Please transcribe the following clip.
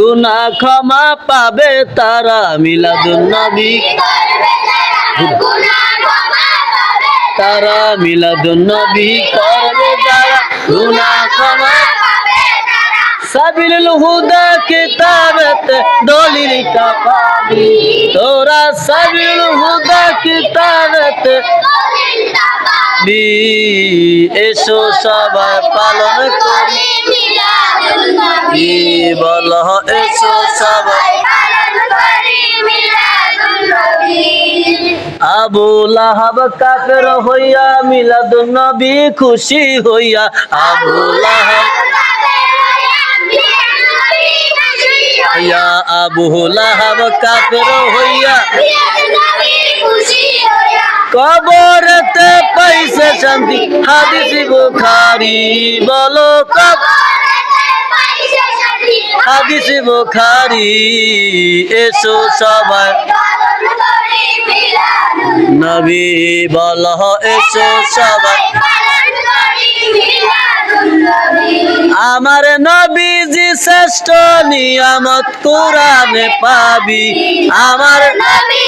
গুনা ক্ষমা পাবে তারা মিলাদুন নবী। তারা? মিলাদুন নবী করবে যারা গুনা ক্ষমা সাবিলুল হুদা কিতাবতে দলিলটা পাবি তোরা সাবিলুল হুদা কিতাবতে বি এসো সবাই পালন করি। বল আবু লাহাব কাফের হইয়া মিলাদুন নবী খুশি হইয়া। আবু লাহাব হইয়া আবু লাহাব কাফের হইয়া কবরতে পাইছে শান্তি। হাদিস বুখারি, বলো কব হাদিস বুখারি। এসো সবাই। নবী বল এসো সবাই। আমার নবীজি শ্রেষ্ঠ নিয়ামত কোরআনে পাবি। আমার নবী